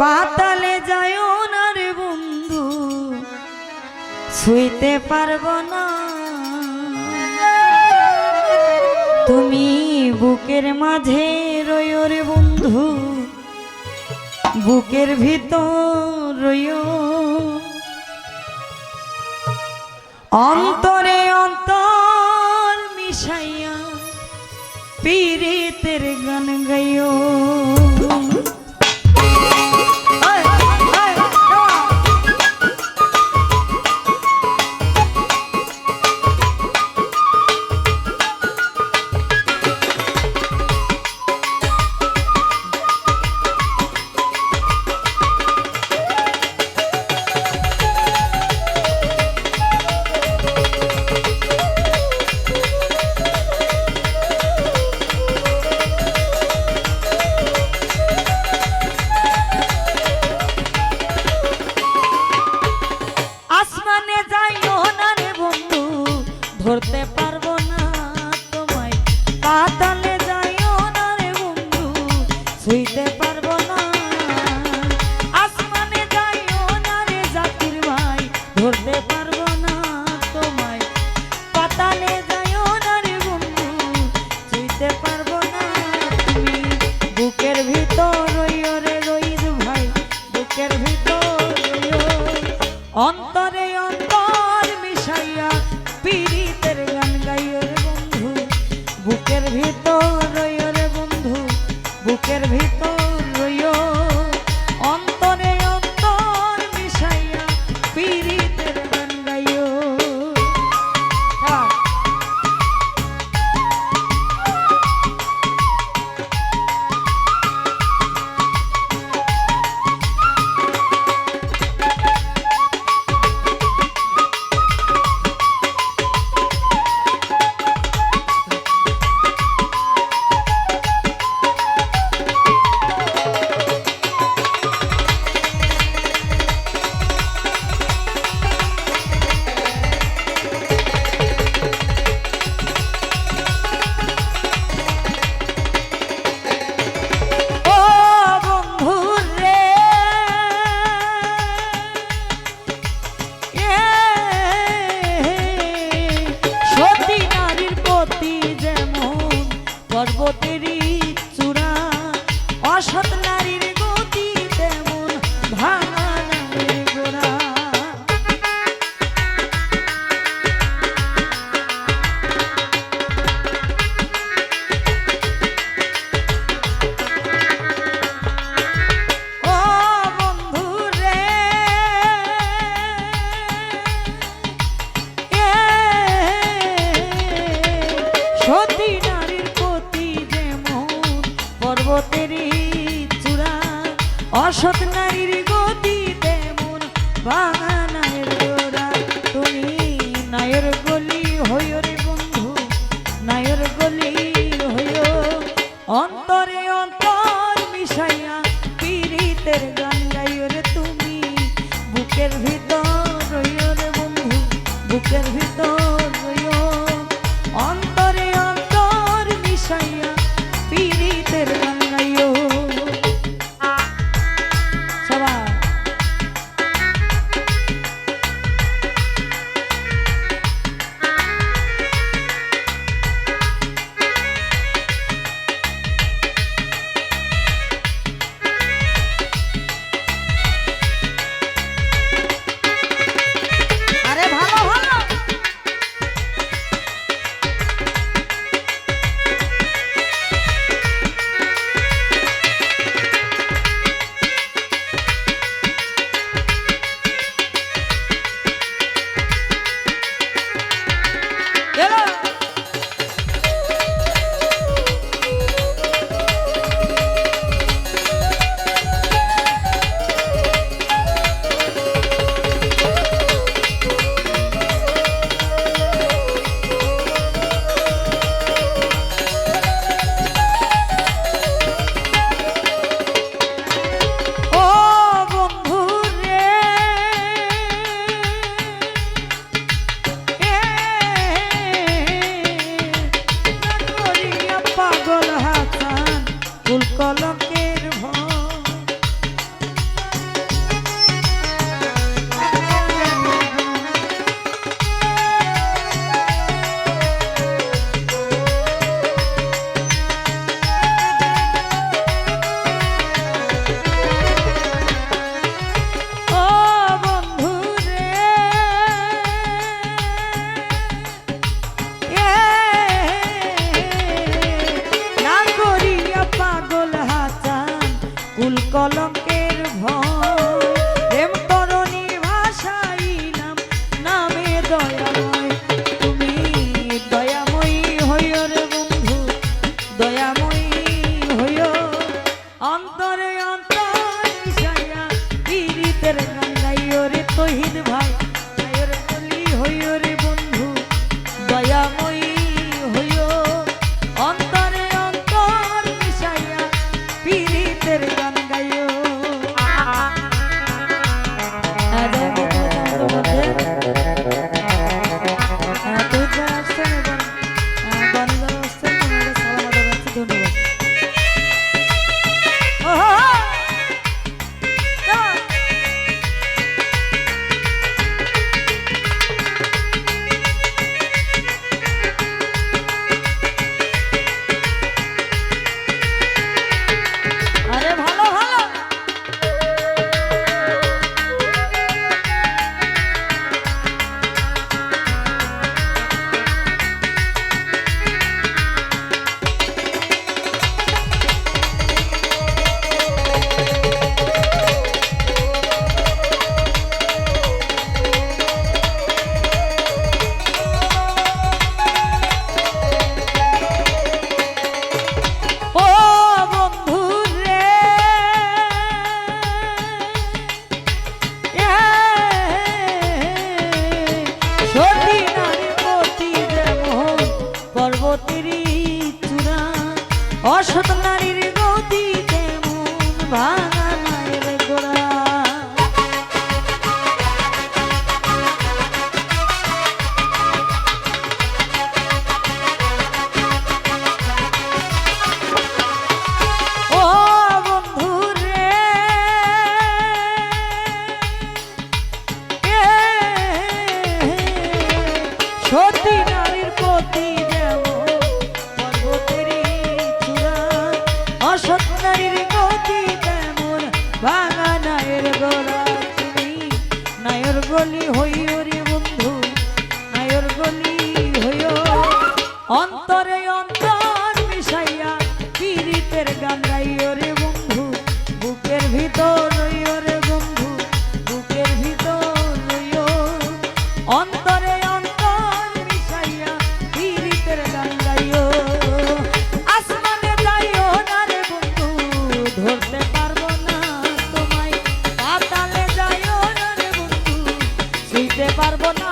পাতালে যায় না রে বন্ধু ছুঁইতে পারব না। তুমি বুকের মাঝে রয়ো রে বন্ধু, বুকের ভিতর রয়ো অন্তরে অন্তর মিশাইয়া পীড়িতের ছুঁইতে পারব না। আসমানে যাইও না রে জাতির ভাই, ধরতে পারব না তোমায়। পাতালে যাইও না রে বন্ধু পারব না তুমি। বুকের ভিতর রইও রে ভাই, বুকের ভিতর রইও। অন্তরে বুকের ভিতর পর্বতেরই চূড়া অসৎ নারীর অসৎ নারীর গতি তেমন বাগানের গোড়া। তুমি নায়ের গলি হইও রে বন্ধু, নায়ের গলি হইও। অন্তরে অন্তর মিশাইয়া পীড়িতের গান গাইও রে তুমি, বুকের ভিতর রইও রে বন্ধু, বুকের ভিতর অসৎ নারীর বুকের ভিতর রে বন্ধু, বুকের ভিতর অন্তরে অন্তর মিশাইয়া পীড়িতের গান গাইও। আসমানে যাইও না রে বন্ধু, ধরতে পারব না তোমায়। পাতালে যাইও না রে বন্ধু ছুঁতে পারব না